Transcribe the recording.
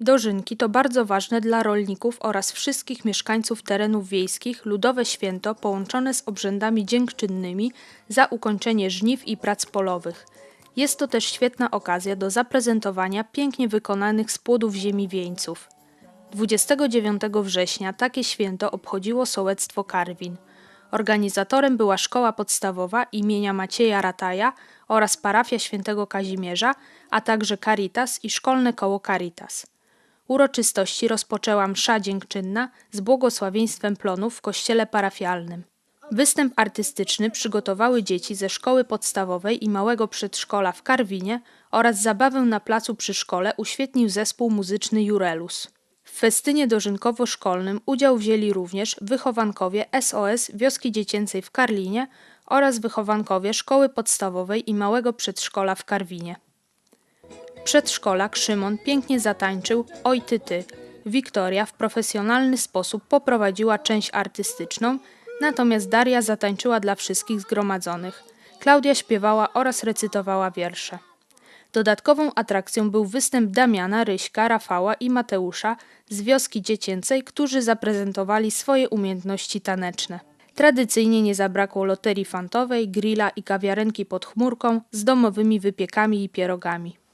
Dożynki to bardzo ważne dla rolników oraz wszystkich mieszkańców terenów wiejskich ludowe święto połączone z obrzędami dziękczynnymi za ukończenie żniw i prac polowych. Jest to też świetna okazja do zaprezentowania pięknie wykonanych z płodów ziemi wieńców. 29 września takie święto obchodziło sołectwo Karwin. Organizatorem była szkoła podstawowa imienia Macieja Rataja oraz parafia świętego Kazimierza, a także Caritas i szkolne koło Caritas. Uroczystości rozpoczęła msza dziękczynna z błogosławieństwem plonów w kościele parafialnym. Występ artystyczny przygotowały dzieci ze szkoły podstawowej i małego przedszkola w Karwinie oraz zabawę na placu przy szkole uświetnił zespół muzyczny Jurelus. W festynie dożynkowo-szkolnym udział wzięli również wychowankowie SOS Wioski Dziecięcej w Karlinie oraz wychowankowie szkoły podstawowej i małego przedszkola w Karwinie. Przedszkolak Szymon pięknie zatańczył Oj ty. Wiktoria w profesjonalny sposób poprowadziła część artystyczną, natomiast Daria zatańczyła dla wszystkich zgromadzonych. Klaudia śpiewała oraz recytowała wiersze. Dodatkową atrakcją był występ Damiana, Ryśka, Rafała i Mateusza z wioski dziecięcej, którzy zaprezentowali swoje umiejętności taneczne. Tradycyjnie nie zabrakło loterii fantowej, grilla i kawiarenki pod chmurką z domowymi wypiekami i pierogami.